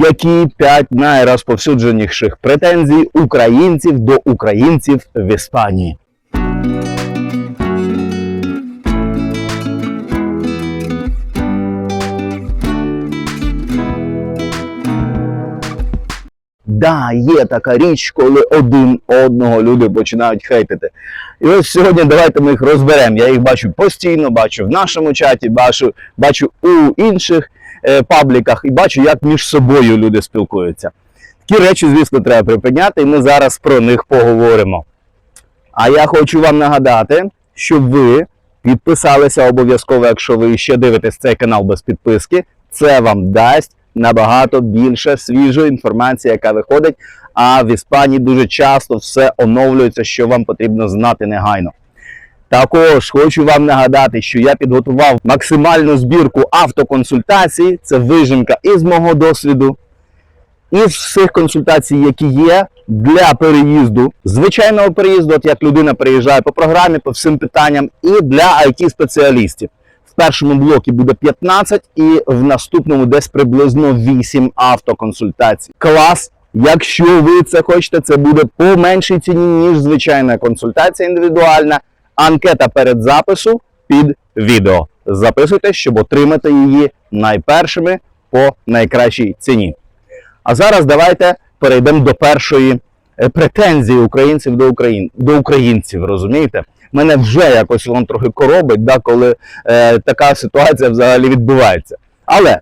Які п'ять найрозповсюдженіших претензій українців до українців в Іспанії? Да, є така річ, коли один одного люди починають хейтити. І ось сьогодні давайте ми їх розберемо. Я їх бачу постійно, бачу в нашому чаті, бачу, бачу у інших пабліках і бачу, як між собою люди спілкуються. Такі речі, звісно, треба припиняти, і ми зараз про них поговоримо. А я хочу вам нагадати, щоб ви підписалися обов'язково, якщо ви ще дивитесь цей канал без підписки. Це вам дасть набагато більше свіжої інформації, яка виходить. А в Іспанії дуже часто все оновлюється, що вам потрібно знати негайно. Також хочу вам нагадати, що я підготував максимальну збірку автоконсультацій. Це вижимка із мого досвіду, із всіх консультацій, які є для переїзду, звичайного переїзду, от як людина переїжджає по програмі, по всім питанням, і для it спеціалістів. В першому блокі буде 15 і в наступному десь приблизно 8 автоконсультацій. Клас! Якщо ви це хочете, це буде по меншій ціні, ніж звичайна консультація індивідуальна. Анкета перед запису під відео. Записуйте, щоб отримати її найпершими по найкращій ціні. А зараз давайте перейдемо до першої е, претензії українців до, Україн... до українців. Розумієте? Мене вже якось воно трохи коробить, да, коли е, така ситуація взагалі відбувається. Але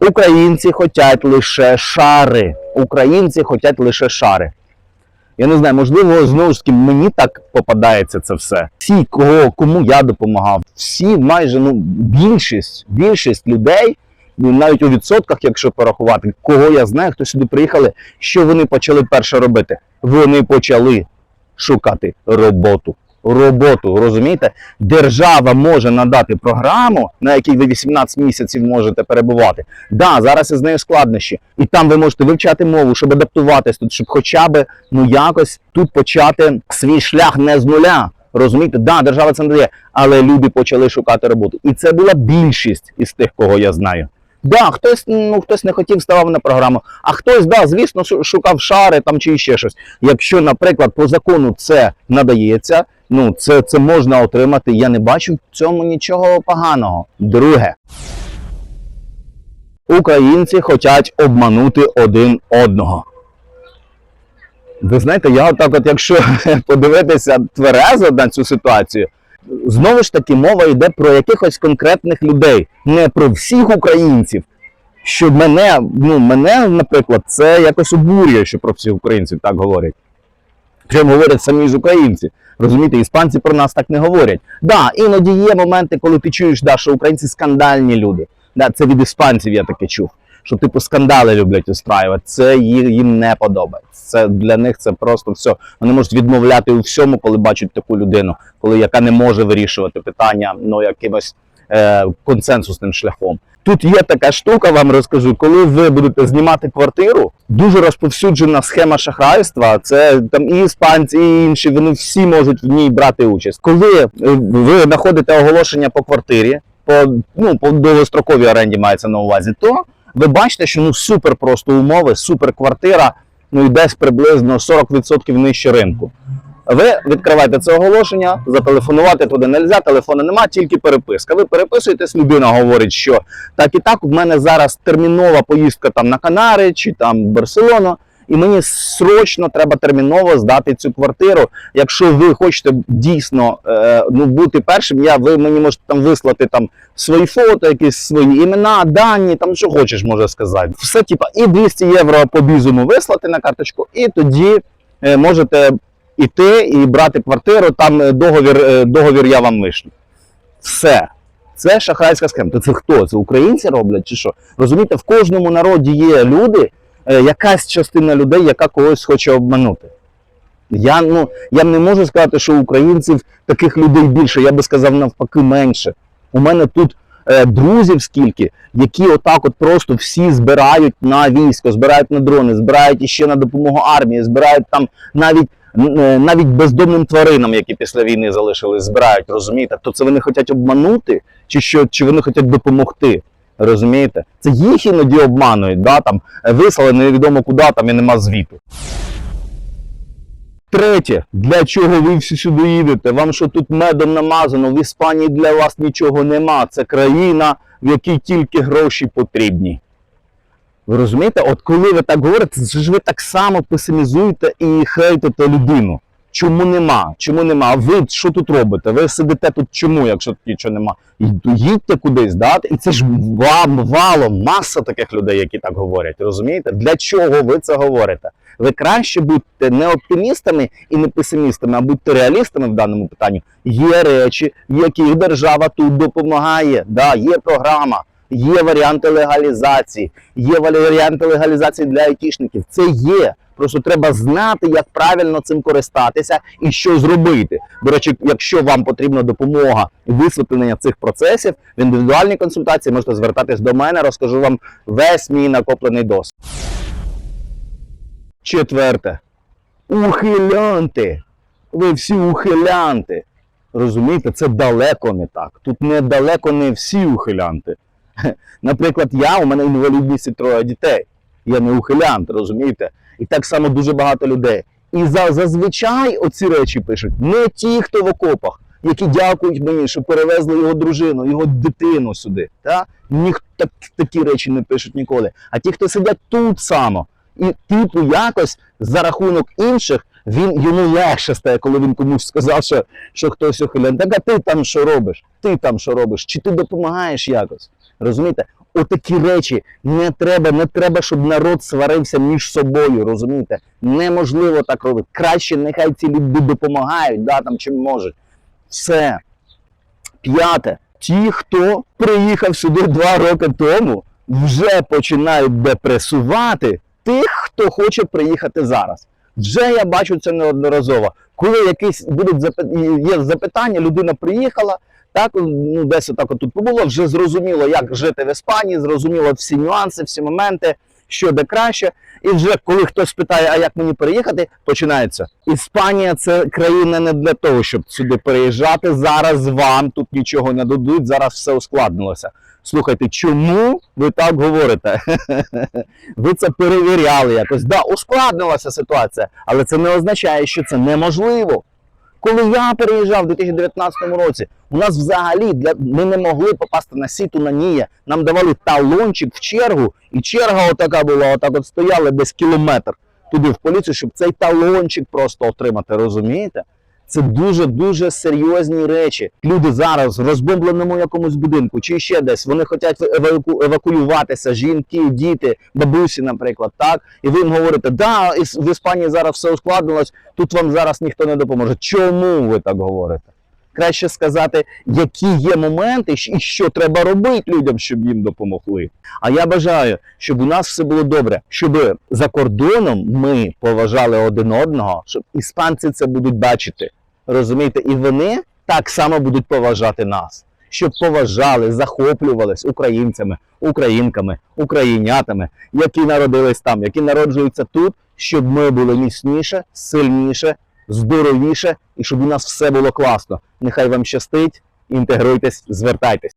українці хочуть лише шари. Українці хочуть лише шари. Я не знаю, можливо, знову ж таки мені так попадається це все. Всі, кого кому я допомагав, всі майже ну більшість, більшість людей, ну, навіть у відсотках, якщо порахувати, кого я знаю, хто сюди приїхали, що вони почали перше робити? Вони почали шукати роботу. Роботу, розумієте? Держава може надати програму, на якій ви 18 місяців можете перебувати. Да, зараз із нею складнощі. І там ви можете вивчати мову, щоб адаптуватись тут, щоб хоча б ну якось тут почати свій шлях не з нуля. Розумієте, да, держава це надає, але люди почали шукати роботу. І це була більшість із тих, кого я знаю. Да, хтось, ну, хтось не хотів ставав на програму, а хтось, да, звісно, шу- шукав шари там чи ще щось. Якщо, наприклад, по закону це надається, ну це, це можна отримати. Я не бачу в цьому нічого поганого. Друге, українці хочуть обманути один одного. Ви знаєте, я отак, от якщо подивитися тверезо на цю ситуацію, знову ж таки мова йде про якихось конкретних людей, не про всіх українців. Що мене, ну мене, наприклад, це якось обурює, що про всіх українців так говорять. Причому говорять самі ж українці. Розумієте, іспанці про нас так не говорять. Да, іноді є моменти, коли ти чуєш, да, що українці скандальні люди. Да, це від іспанців я таке чув. Що типу скандали люблять устраювати. Це їм не подобається. Це для них це просто все. Вони можуть відмовляти у всьому, коли бачать таку людину, коли яка не може вирішувати питання ну якимось е, консенсусним шляхом. Тут є така штука, вам розкажу, коли ви будете знімати квартиру, дуже розповсюджена схема шахрайства. Це там і іспанці, і інші, вони всі можуть в ній брати участь. Коли е, ви знаходите оголошення по квартирі, по ну по довгостроковій оренді мається на увазі, то ви бачите, що ну супер просто умови, супер квартира, ну і десь приблизно 40% нижче ринку. Ви відкриваєте це оголошення, зателефонувати туди не можна, телефону нема, тільки переписка. Ви переписуєтесь, людина говорить, що так і так, в мене зараз термінова поїздка там на Канари чи там Барселону, і мені срочно треба терміново здати цю квартиру. Якщо ви хочете дійсно е, ну, бути першим, я, ви мені можете там вислати там свої фото, якісь свої імена, дані, там що хочеш, може сказати. Все, типа, і 200 євро по бізуму вислати на карточку, і тоді е, можете іти і брати квартиру, там е, договір, е, договір я вам вишлю. Все. Це шахрайська схема. То це хто? Це українці роблять чи що? Розумієте, в кожному народі є люди, е, якась частина людей, яка когось хоче обманути. Я, ну, я не можу сказати, що українців таких людей більше, я би сказав навпаки менше. У мене тут е, друзів скільки, які отак от просто всі збирають на військо, збирають на дрони, збирають іще на допомогу армії, збирають там навіть навіть бездомним тваринам, які після війни залишились, збирають, розумієте? То це вони хочуть обманути, чи що, чи вони хочуть допомогти? Розумієте? Це їх іноді обманують, да, там, е, вислали невідомо куди, там і нема звіту. Третє, для чого ви всі сюди їдете? Вам що тут медом намазано? В Іспанії для вас нічого нема. Це країна, в якій тільки гроші потрібні. Ви розумієте? От коли ви так говорите, ж ви так само песимізуєте і хейтите людину. Чому нема? Чому нема? А ви що тут робите? Ви сидите тут чому, якщо нічого нема? Їдьте кудись, да? і це ж вам валом маса таких людей, які так говорять. Розумієте? Для чого ви це говорите? Ви краще будьте не оптимістами і не песимістами, а будьте реалістами в даному питанні. Є речі, в яких держава тут допомагає. Да, є програма, є варіанти легалізації, є варіанти легалізації для айтішників. Це є. Просто треба знати, як правильно цим користатися і що зробити. До речі, якщо вам потрібна допомога і висвітлення цих процесів в індивідуальній консультації, можете звертатись до мене, розкажу вам весь мій накоплений досвід. Четверте. Ухилянти. Ви всі ухилянти. Розумієте, це далеко не так. Тут недалеко не всі ухилянти. Наприклад, я, у мене інвалідність і троє дітей. Я не ухилянт, розумієте? І так само дуже багато людей. І за, зазвичай оці речі пишуть не ті, хто в окопах, які дякують мені, що перевезли його дружину, його дитину сюди. Та? Ніхто так, такі речі не пишуть ніколи. А ті, хто сидять тут само, і типу якось за рахунок інших, він йому легше стає, коли він комусь сказав, що, що хтось ухилян. Так а ти там що робиш? Ти там що робиш? Чи ти допомагаєш якось? Розумієте? Отакі речі не треба, не треба, щоб народ сварився між собою. Розумієте? Неможливо так робити. Краще нехай ці люди допомагають, да, там чим можуть. Все. П'яте. Ті, хто приїхав сюди два роки тому, вже починають депресувати тих, хто хоче приїхати зараз. Вже я бачу це неодноразово. Коли якісь будуть є запитання, людина приїхала, так ну десь отак от тут побуло, вже зрозуміло, як жити в Іспанії, зрозуміло всі нюанси, всі моменти, що де краще. І вже коли хтось питає, а як мені переїхати, починається. Іспанія це країна не для того, щоб сюди переїжджати. Зараз вам тут нічого не дадуть, зараз все ускладнилося. Слухайте, чому ви так говорите? Ви це перевіряли якось. Да, ускладнилася ситуація, але це не означає, що це неможливо. Коли я переїжджав у 2019 році, у нас взагалі для ми не могли попасти на сіту на Нія. Нам давали талончик в чергу, і черга отака була, отак от стояли десь кілометр туди в поліцію, щоб цей талончик просто отримати. Розумієте? Це дуже дуже серйозні речі. Люди зараз в розбомбленому якомусь будинку чи ще десь вони хочуть еваку- евакуюватися, жінки, діти, бабусі, наприклад, так. І ви їм говорите, да, в Іспанії зараз все ускладнилось, тут вам зараз ніхто не допоможе. Чому ви так говорите? Краще сказати, які є моменти і що треба робити людям, щоб їм допомогли. А я бажаю, щоб у нас все було добре, щоб за кордоном ми поважали один одного, щоб іспанці це будуть бачити. Розумієте, і вони так само будуть поважати нас, щоб поважали, захоплювались українцями, українками, українятами, які народились там, які народжуються тут, щоб ми були міцніше, сильніше, здоровіше і щоб у нас все було класно. Нехай вам щастить, інтегруйтесь, звертайтесь.